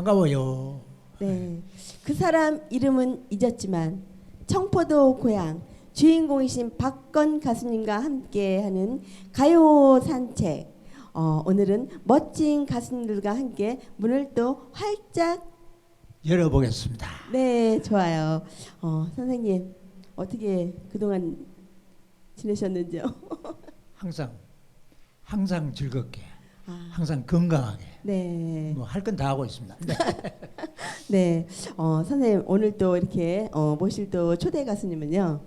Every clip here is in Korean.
반가워요. 네. 그 사람 이름은 잊었지만 청포도 고향 주인공이신 박건 가수님과 함께 하는 가요 산책. 어, 오늘은 멋진 가수님들과 함께 문을 또 활짝 열어보겠습니다. 네 좋아요. 어, 선생님 어떻게 그동안 지내셨는지요? 항상 항상 즐겁게, 아, 항상 건강하게 네. 뭐 할 건 다 하고 있습니다. 네. 네, 어, 선생님 오늘 또 이렇게 어, 모실 또 초대 가수님은요.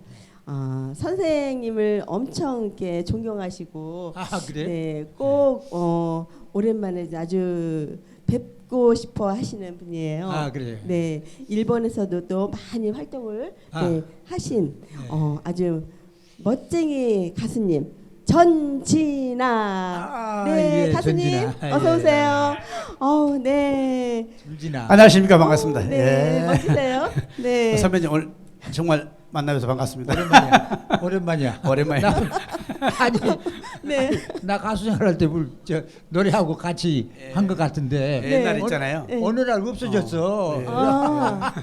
어, 선생님을 엄청 이렇게 존경하시고, 아 그래? 네, 꼭 어, 오랜만에 아주 뵙고 싶어 하시는 분이에요. 아 그래. 네, 일본에서도 또 많이 활동을 아. 네, 하신 네. 어, 아주 멋쟁이 가수님 전진아. 아, 네, 예, 가수님 전진아. 어서 예. 오세요. 어우, 네. 줄지나. 안녕하십니까 반갑습니다. 네, 예. 멋지세요. 네. 선배님 오늘 정말 만나서 반갑습니다. 오랜만이야. 오랜만이야. 오랜만에 나, 아니 네. 나 가수 생활할 때저 노래하고 같이 한것 같은데 네. 옛날 있잖아요. 네. 어느 날 없어졌어. 어, 네. 아,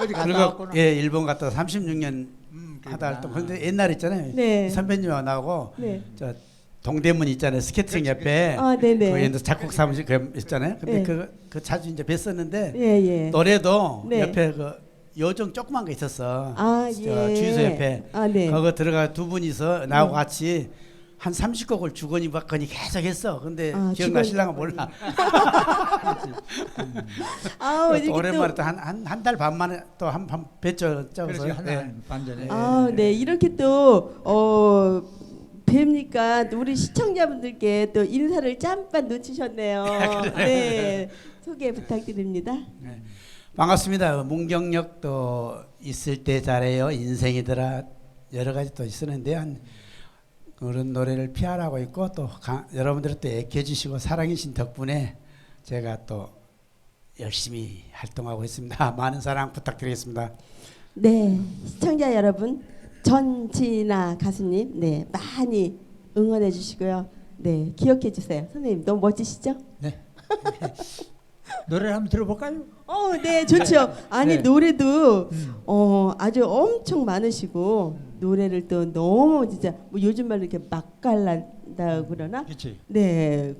어디 갔다 그리고 왔구나. 예 일본 갔다 36년 음, 하다. 활동. 근데 옛날 있잖아요. 네. 선배님하고 나하고 네. 저 동대문 있잖아요. 스케이팅 옆에 아, 네네. 거기 이제 작곡 사무실 그 있잖아요. 근데 네. 그, 그 자주 이제 뵀었는데 예, 예. 노래도 네. 옆에 그 요정 조그만 거 있었어. 아, 저 예. 주유소 옆에 아, 네. 거기 들어가 두 분이서 나하고 네. 같이 한 30곡을 주거니 받거니 계속 했어. 근데 아, 기억나 신랑은. 몰라. 아우, 또 오랜만에 또또한 한 한 달 반 만에 또 한한 뵀죠. 그렇지 짜고서. 하나 반전에. 아, 네. 이렇게 또 어, 뵙니까 또 우리 시청자분들께 또 인사를 짬밥 놓치셨네요. 네. 소개 부탁드립니다. 네. 반갑습니다. 문경역 또 있을 때 잘해요. 인생이더라 여러 가지 또 있었는데 한 그런 노래를 피하라고 있고 또 가, 여러분들이 또 애켜 주시고 사랑해 주신 덕분에 제가 또 열심히 활동하고 있습니다. 많은 사랑 부탁드리겠습니다. 네. 시청자 여러분, 전진아 가수님, 네. 많이 응원해 주시고요. 네. 기억해 주세요. 선생님, 너무 멋지시죠? 네. 노래를 한번 들어볼까요? 어, 네, 좋죠. 아니 네. 노래도 음. 어 아주 엄청 많으시고 노래를 또 너무 진짜 뭐 요즘 말로 이렇게 맛깔난다 그러나 그렇지. 네,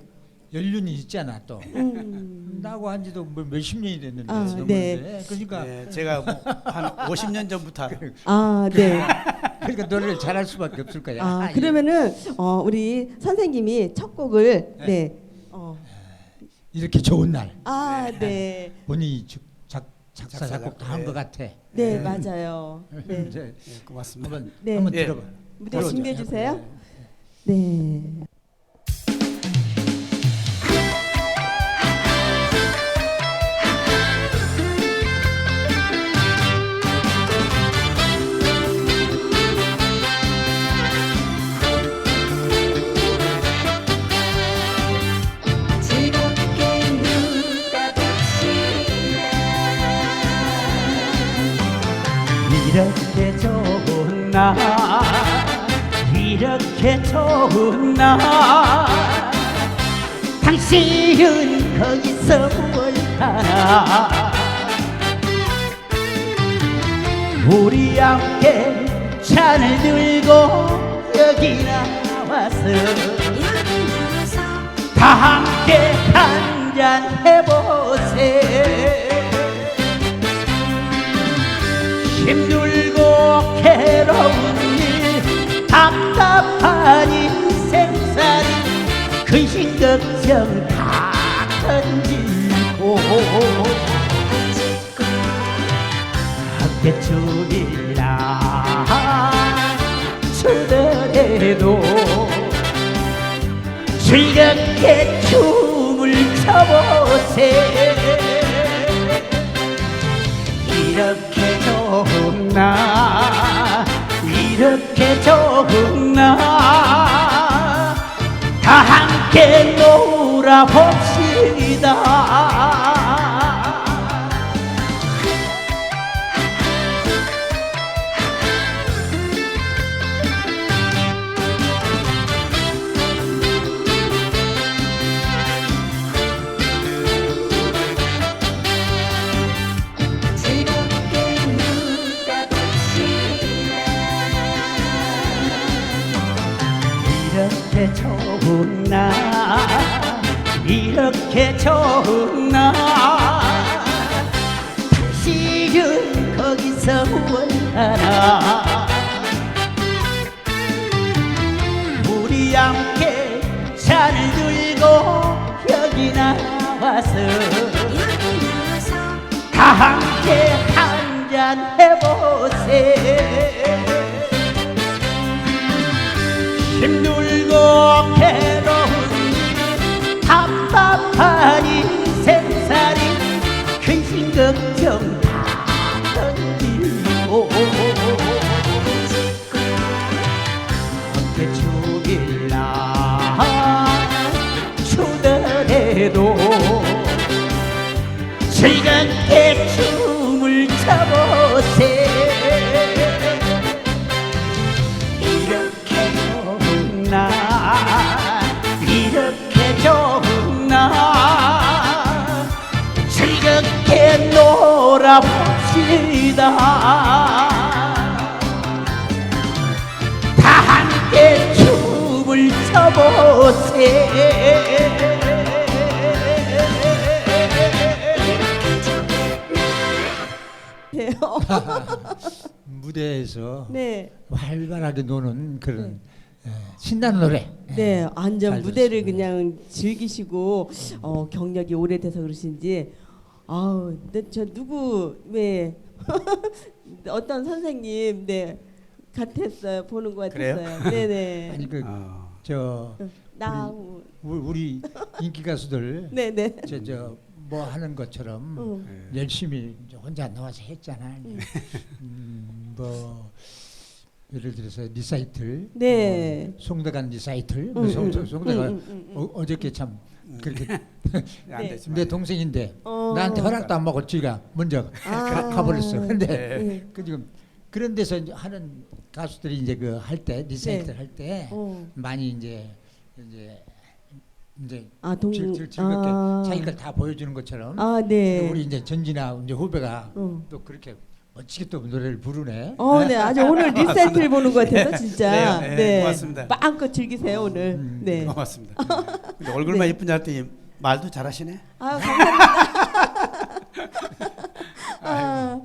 연륜이 있잖아 또. 음, 나하고 한지도 뭐 몇십 년이 됐는데 아, 넘었는데 그러니까 네, 제가 뭐 한 50년 전부터 아, 네. 그러니까 노래를 잘할 수밖에 없을 거야. 아 예. 그러면은 어 우리 선생님이 첫 곡을 네. 네, 어, 이렇게 좋은 날 아, 네, 본인이 주- 작, 작사 작곡 다한 네. 것 같아. 네 음. 맞아요. 네, 이제 네, 고맙습니다. 한번 네. 한번 예. 들어봐. 무대. 준비해 주세요. 네. 날 이렇게 좋은 날 당신은 거기서 뭘 하나 우리 함께 잔을 들고 여기 나와서 여기 나와서 다 함께 한잔 해보세 힘들고 괴로운 일 답답한 인생살이 근심 걱정 다 던지고. 춤이라 추더라도 즐겁게 춤을 춰보세. 이렇게 날 이렇게 좋은 날다 함께 놀아봅시다 이렇게 좋은 나 이렇게 좋은 나. 당신은 거기서 원하나. 우리 함께 잘 들고 여기 나와서 다 함께 한잔 해보세. 힘들 놀아봅시다 다 함께 춤을 춰보세 네. 무대에서 네. 활발하게 노는 그런 예, 신나는 노래. 네, 완전 잘 무대를. 그냥 즐기시고 어, 경력이 오래돼서 그러신지 아우, 근데 저 누구 왜 어떤 선생님 네 같았어요 보는 것 그래요? 같았어요. 네네. 아니 그 어. 저나 우리 인기 가수들 네네. 저 저 뭐 하는 것처럼 응. 열심히 이제 혼자 나와서 했잖아. 음, 뭐 예를 들어서 리사이틀, 네. 뭐 송대관 리사이틀, 응, 뭐 송, 응, 송- 송대관 응, 응, 응, 응. 어, 어저께 참 그렇게 안 네. 되지만. 내 동생인데 어. 나한테 허락도 안 먹고 지가 먼저 아. 가버렸어. 근데 네. 그 지금 그런 데서 이제 하는 가수들이 이제 그 할 때 리사이틀 네. 할 때 어. 많이 이제 이제 이제 아 동. 즐, 즐, 즐겁게 아. 자기 걸 다 보여주는 것처럼 아 네. 우리 이제 전지나 이제 후배가 어. 또 그렇게 멋지게 또 노래를 부르네. 어, 네, 아주 오늘 리사이틀 보는 것 같아서 진짜. 네, 네, 고맙습니다. 마음껏 즐기세요 오늘. 음, 네. 고맙습니다. 근데 얼굴만 네. 예쁜 줄 알았더니 말도 잘하시네. 아 감사합니다. 아,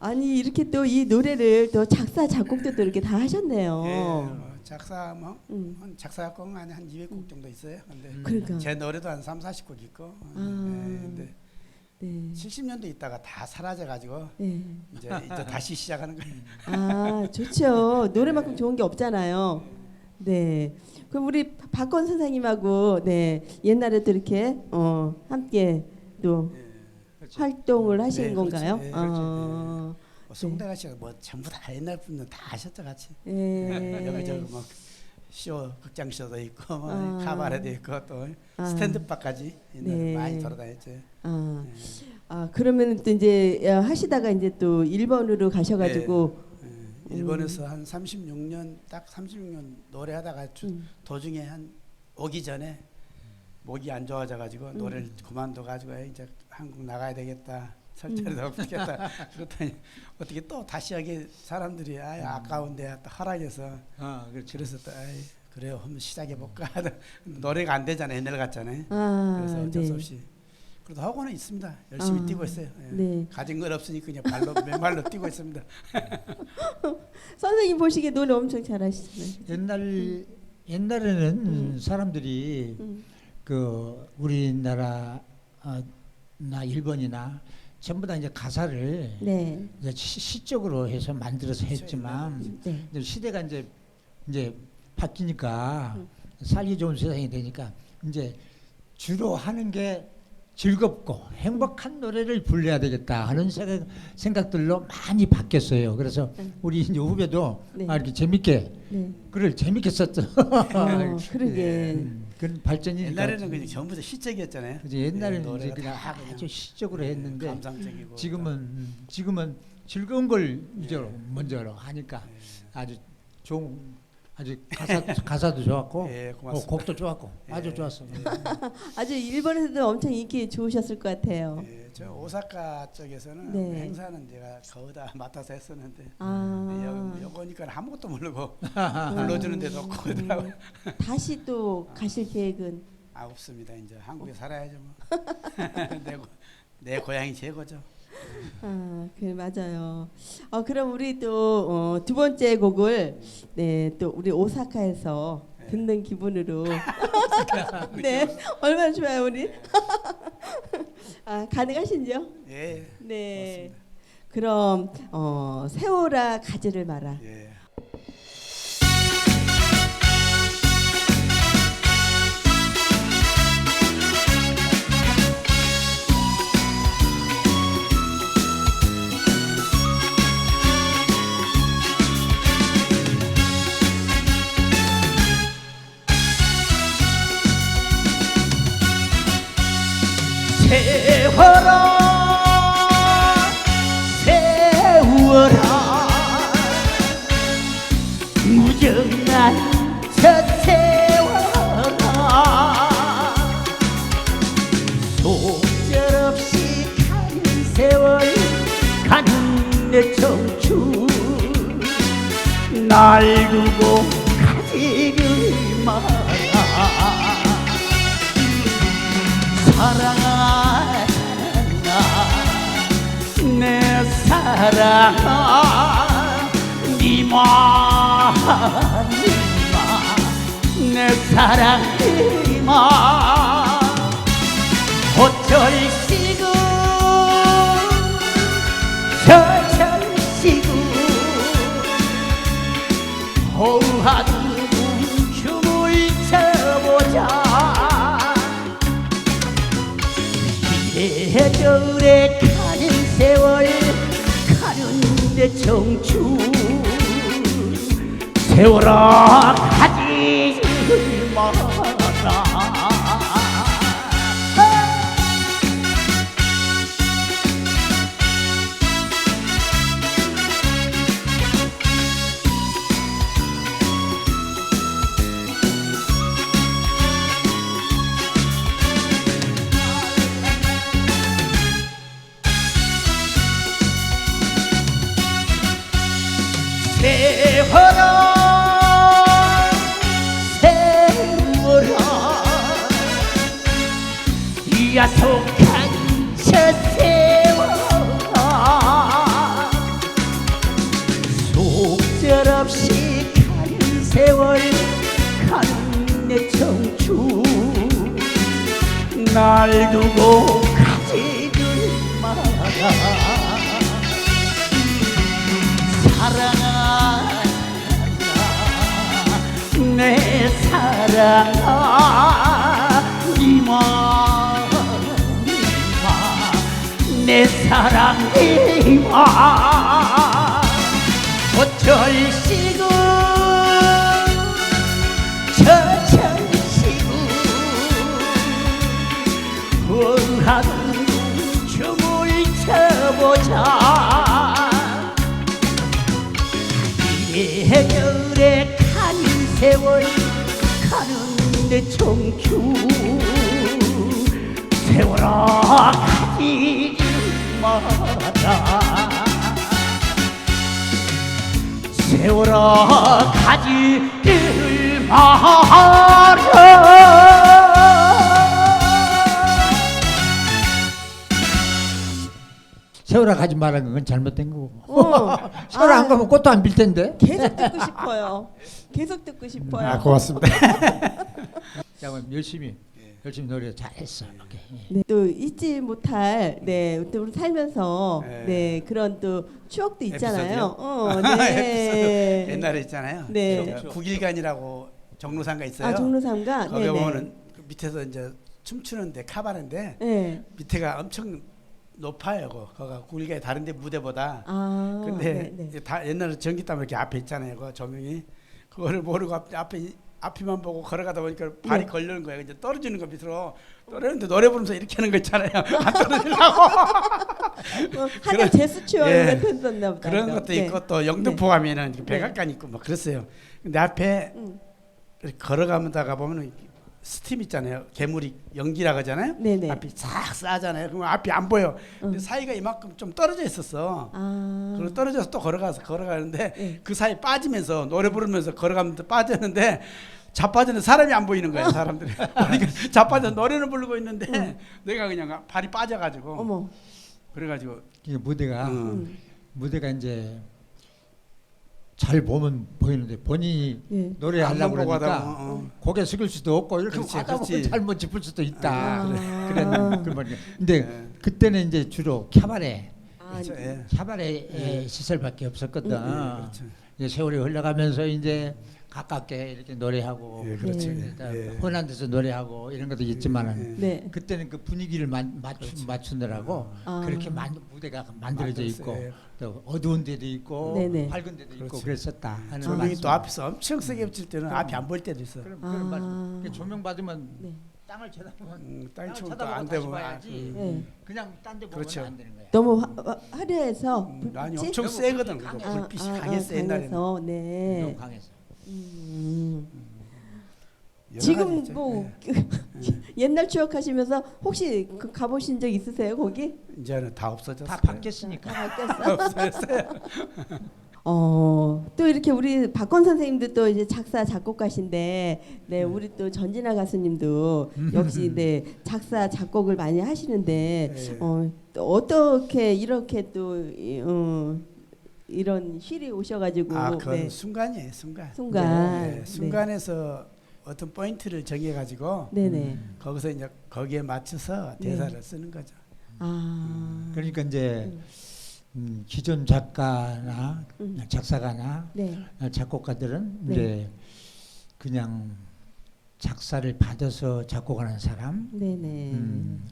아니 이렇게 또 이 노래를 또 작사 작곡도 또 이렇게 다 하셨네요. 예, 어, 작사 뭐 어. 음. 한 작사곡 안에 한 200곡 정도 있어요. 근데 그러니까. 제 노래도 한 3, 40곡 있고. 아. 예, 근데 네. 70년대 있다가 다 사라져 가지고 네. 이제 이제 다시 시작하는 거예요. 아 좋죠. 노래만큼 좋은 게 없잖아요. 네. 그럼 우리 박건 선생님하고 네 옛날에도 이렇게 어 함께 또 활동을 하신 네, 건가요? 그렇죠. 네, 어. 뭐 송대가 씨가 뭐 전부 다 옛날 분들 다 하셨죠 같이. 네. 여기저기 뭐 쇼 극장 쇼도 있고 뭐 아. 카바레도 있고 또 아. 스탠드바까지 네. 많이 돌아다녔죠. 아, 네. 아 그러면 또 이제 어, 하시다가 이제 또 일본으로 가셔가지고 예, 일본에서 한 36년 딱 36년 노래하다가 주- 음. 도중에 한 오기 전에 목이 안 좋아져 가지고 음. 노래를 그만둬 가지고 이제 한국 나가야 되겠다. 설자리도 없겠다. 그렇더니 어떻게 또 다시 여기 사람들이 아 아까운데 또 허락해서 아, 그렇죠. 그래서 또 아이, 그래요 한번 시작해 볼까 노래가 안 되잖아 옛날 같잖아요. 아, 그래서 어쩔 수 네. 없이 그래도 하고는 있습니다. 열심히 아, 뛰고 있어요. 예. 네. 가진 건 없으니까 그냥 발로 맨발로 뛰고 있습니다. 선생님 보시기에 노래 엄청 잘하시잖아요. 옛날 옛날에는 사람들이 음. 그 우리나라 어, 나 일본이나 전부 다 이제 가사를 네. 이제 시, 시적으로 해서 만들어서 했지만 네. 이제 시대가 이제 이제 바뀌니까 음. 살기 좋은 세상이 되니까 이제 주로 하는 게 즐겁고 행복한 노래를 불러야 되겠다 하는 생각, 생각들로 많이 바뀌었어요. 그래서 음. 우리 이제 후배도 네. 아, 이렇게 재밌게 네. 글을 재밌게 썼죠. 어, 그러게. 음, 그런 발전이 옛날에는 그냥 전부 다 시적이었잖아요. 그죠. 옛날에는 예, 이제 노래가 그냥 다 그냥 아주 시적으로 했는데 감상적이고 지금은 음, 지금은 즐거운 걸 이제 먼저 하니까 예. 아주 좋은 아주 가사 가사도 좋았고 예, 어, 고맙습니다. 곡도 좋았고 아주 예. 좋았어. 아주 일본에서도 엄청 인기 좋으셨을 것 같아요. 예, 저 오사카 쪽에서는 네. 행사는 제가 거의 다 맡아서 했었는데 아. 네, 여기 오니까 아무것도 모르고 불러주는 데도 없고 그러더라고요. 다시 또 가실 계획은 아 없습니다. 이제 한국에 살아야죠 뭐. 내, 고- 내 고향이 최고죠. 아, 그 맞아요. 어, 그럼 우리 또 어, 두 번째 곡을 네, 또 우리 오사카에서 듣는 기분으로 네, 얼마나 좋아요, 우리. 아, 가능하신지요? 예. 네. 그럼 어, 세월아 가지를 마라. 예. 세워라 세워라. 무정한 저 세워라. 속절없이 가는 세월 가는 내 청춘. 날 두고 가지를 마라. 사랑 사랑아 니마 니마 내 사랑 니마. 어쩔 내 청춘. 세월아 가지 마 세월아 속절없이 가는 세월 가는 내 청춘. 날 두고 가지를 마라. 사랑아 내 사랑아 내 사랑 이마 어쩔시구 저쩔시구 흥하는 춤을 춰보자. 계절에 가는 세월 가는 내 청춘 세월아 가지 마라 세월아 가지를 마라 세월아 가지 말라는 건 잘못된 거고. 어. 세월아 아. 안 가면 꽃도 안필 텐데. 계속 듣고 싶어요. 계속 듣고 싶어요. 아 고맙습니다. 자, 그럼 열심히 열심히 노래 잘했어. 오케이. 네, 또 잊지 못할 네, 또 우리 살면서 네. 네, 그런 또 추억도 있잖아요. 에피소드요? 어, 에피소드 네. 옛날에 있잖아요. 네. 저 국일관이라고 정로상가 있어요. 아, 종로삼가. 거기 네, 보면은 그 밑에서 이제 춤추는데 카바레인데 네. 밑에가 엄청 높아요. 거. 거가 국일관이 다른데 무대보다. 아. 근데 네, 네. 이제 다 옛날에 전기담 이렇게 앞에 있잖아요. 그 조명이 그거를 모르고 앞, 앞에 이- 앞이만 보고 걸어가다 보니까 발이 네. 걸리는 거예요. 이제 떨어지는 거 밑으로 떨어지는데 노래 부르면서 이렇게 하는 거 있잖아요. 안 떨어지려고 어, 한참 제스처 예. 보다. 그런. 것도 네. 있고 또 영등포 가면은 이렇게 네. 백악관 있고 막 그랬어요. 근데 앞에 음. 이렇게 걸어가다가 보면은 스팀 있잖아요. 괴물이 연기라고 하잖아요. 네네. 앞이 싹 싸잖아요. 그러면 앞이 안 보여. 근데 음. 사이가 이만큼 좀 떨어져 있었어. 아. 그리고 떨어져서 또 걸어가서 걸어가는데 네. 그 사이 빠지면서 노래 부르면서 걸어가면서 빠졌는데 자빠져는 사람이 안 보이는 거예요 사람들이 그러니까 자빠져 노래는 부르고 있는데 내가 그냥 발이 빠져가지고 어머. 그래가지고 이게 무대가 음. 무대가 이제 잘 보면 보이는데 본인이 네. 노래하려고 안 보고 그러니까 하다가, 어, 어. 고개 숙일 수도 없고 이렇게 그렇지, 하다 보면 그렇지. 잘못 짚을 수도 있다. 아. 그래. 그런 그런 말이야. 근데 네. 그때는 이제 주로 캬바레 아, 그렇죠, 예. 캬바레 시설밖에 없었거든. 예, 그렇죠. 이제 세월이 흘러가면서 이제 가깝게 이렇게 노래하고 예, 그렇죠. 네. 예. 혼한 데서 노래하고 이런 것도 있지만은 예. 네. 그때는 그 분위기를 만, 맞추, 맞추느라고 아. 그렇게 만, 무대가 만들어져 있고 만들었어요. 또 어두운 데도 있고 네네. 밝은 데도 있고 그렇지. 그랬었다 하는 조명이 말씀. 또 앞에서 엄청 세게 붙일 때는 앞이 안 보일 때도 있어. 그럼 아. 그런 말씀. 그 조명 받으면 네. 땅을 쳐다보면 음, 땅을 치고 쳐다보고 또안 다시 되면 봐야지. 음. 네. 그냥 딴 데 보면 그렇죠. 안 되는 거야. 너무 화, 화, 화려해서 음, 아니 불빛이? 엄청 세거든 강해. 그거 아, 불빛이 아, 강했어 아, 옛날에는. 강해서 너무 네. 강해서. 음. 여러 지금 가지. 뭐 예. 옛날 추억하시면서 혹시 그 가보신 적 있으세요 거기? 이제는 다 없어졌어요. 다 바뀌었으니까. 다 바뀌었어. 없어졌어요. 어, 또 이렇게 우리 박건 선생님도 또 이제 작사 작곡가신데, 네, 우리 또 전진아 가수님도 역시 네 작사 작곡을 많이 하시는데, 네. 어, 또 어떻게 이렇게 또 이, 어, 이런 힐이 오셔가지고, 아, 그건 네, 순간이에요, 순간. 순간. 네, 네. 순간에서 어떤 포인트를 정해가지고 네네, 거기서 이제 거기에 맞춰서 네. 대사를 쓰는 거죠. 아, 그러니까 이제 음, 기존 작가나 음. 작사가나 네, 작곡가들은 네. 이제 그냥 작사를 받아서 작곡하는 사람, 네네, 음,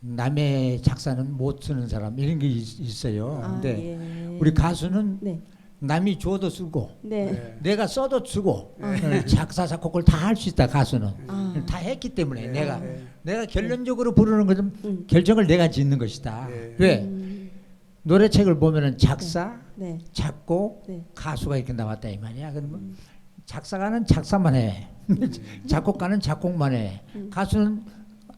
남의 작사는 못 쓰는 사람 이런 게 있, 있어요. 아, 근데 예. 우리 가수는 네, 남이 줘도 쓰고 네, 네. 내가 써도 쓰고 작사 작곡을 다 할 수 있다 가수는 아. 다 했기 때문에 네, 내가 네. 내가 결론적으로 부르는 것은 음. 결정을 내가 짓는 것이다. 네. 왜 음, 노래책을 보면은 작사, 네, 작곡, 네, 가수가 이렇게 나왔다 이 말이야. 그러면 작사가는 작사만 해, 작곡가는 작곡만 해, 음. 가수는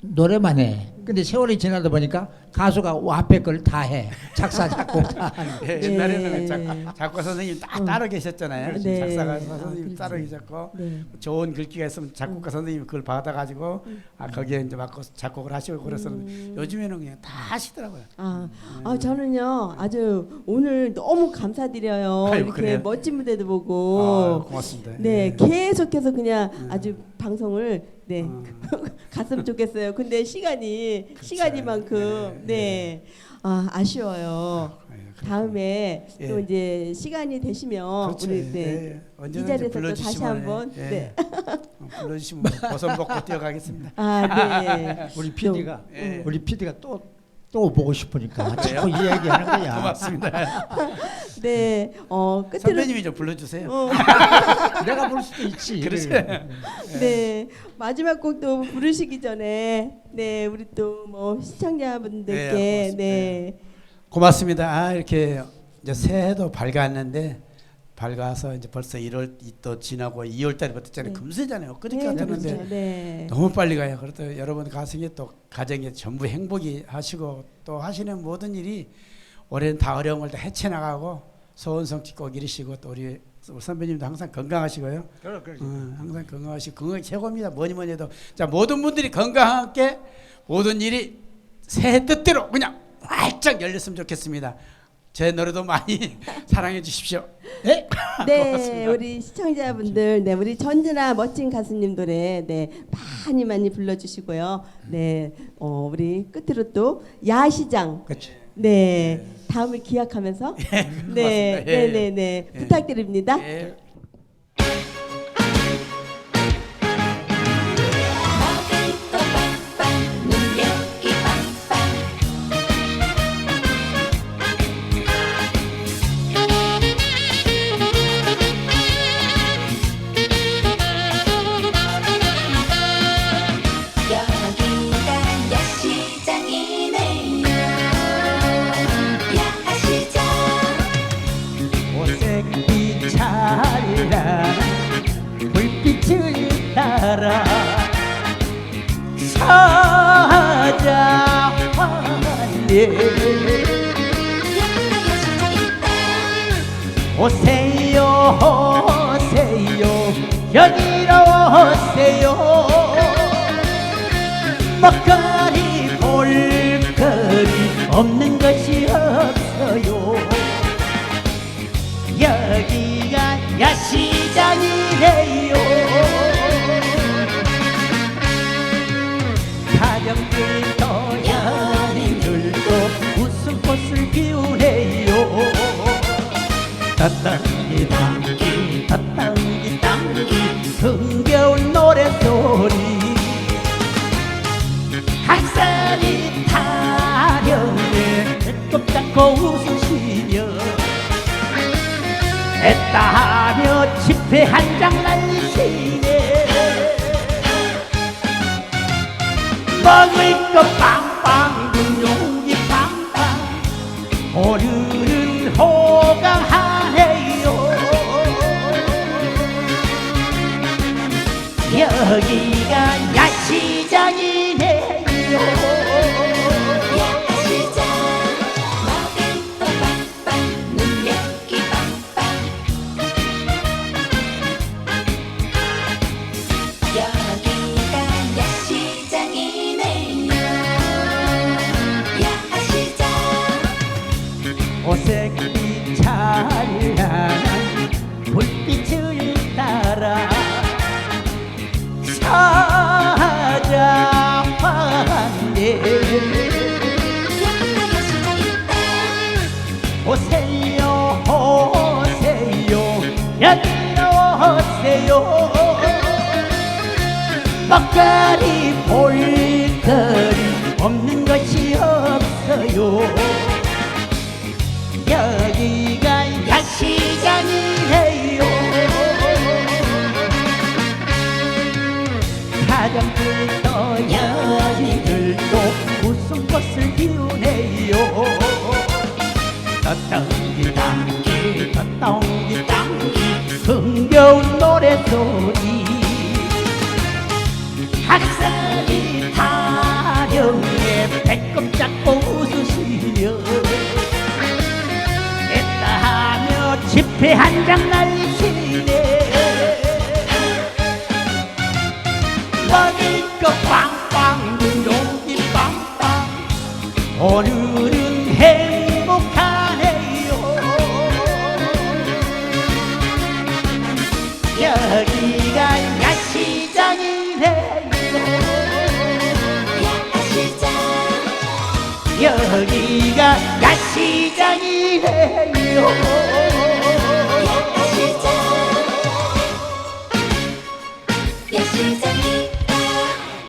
노래만 해. 근데 세월이 지나다 보니까 가수가 앞에 걸 다 해. 작사, 작곡 다 하는 네. 옛날에는 작, 작가 선생님 딱 어. 따로 계셨잖아요. 네. 작사가 아, 선생님 그렇지. 따로 계셨고 네. 좋은 글귀가 있으면 작곡가 선생님이 그걸 받아가지고 음. 아 거기에 이제 맞고 작곡을 하시고 그랬었는데 요즘에는 그냥 다 하시더라고요. 아, 아 저는요 아주 오늘 너무 감사드려요. 아이고, 이렇게 그래요? 멋진 무대도 아, 보고 고맙습니다. 네 예. 계속해서 그냥 아주 방송을 네 어. 갔으면 좋겠어요. 근데 시간이 시간이만큼 네 아, 아쉬워요. 아유, 그렇군요. 다음에 예. 또 이제 시간이 되시면 그렇죠. 우리 예, 네. 예. 이 자리에서 또 다시 한번 예. 네. 어, 불러주시면 버선 벗고 뛰어가겠습니다. 아, 네. 우리 PD가 예. 우리 PD가 또 또 보고 싶으니까 자꾸 이 얘기하는 거야. 고맙습니다. 네. 어, 끝으로 선배님이 좀 불러주세요. 어, 내가 볼 수도 있지. 그렇지. 네 마지막 곡도 부르시기 전에 네 우리 또뭐 네, 시청자분들께 고맙습니다. 네 고맙습니다. 아, 이렇게 이제 새해도 밝았는데 밝아서 이제 벌써 1월 또 지나고 2월 달부터 잖아요 네. 금세잖아요. 그렇게 네, 같았는데 그렇죠. 네. 너무 빨리 가요. 그래도 여러분 가정에 또 가정에 전부 행복이 하시고 또 하시는 모든 일이 올해는 다 어려움을 다 헤쳐나가고 소원 성취 꼭 이루시고 또 우리 우리 선배님도 항상 건강하시고요. 그래, 그래. 어, 항상 건강하시고 건강이 최고입니다. 뭐니 뭐니 해도 자 모든 분들이 건강하게 모든 일이 새해 뜻대로 그냥 활짝 열렸으면 좋겠습니다. 제 노래도 많이 사랑해 주십시오. 네. 네, 우리 시청자분들, 네, 우리 전진아 멋진 가수님 노래, 네, 많이 많이 불러주시고요. 네, 어, 우리 끝으로 또 야시장, 그렇지. 네, 다음을 기약하면서, 네, 고맙습니다. 네, 예. 네, 네, 예. 부탁드립니다. 예. 여기가 야시 하며 집회 한장 날리시네 먹을 것 빵빵 눈용기 빵빵. 오늘은 호강하네요. 여기 오세요. 먹거리 볼거리 없는 것이 없어요. 여기가 야시장이래요. 가정들도 연인들도 웃음꽃을 피우네요. 떠덩이 당기 떠덩이 당기 흥겨운 노래소리 학살이 타령에 배꼽 잡고 웃으시며 했다 하며 집회 한장 날 여기가 야시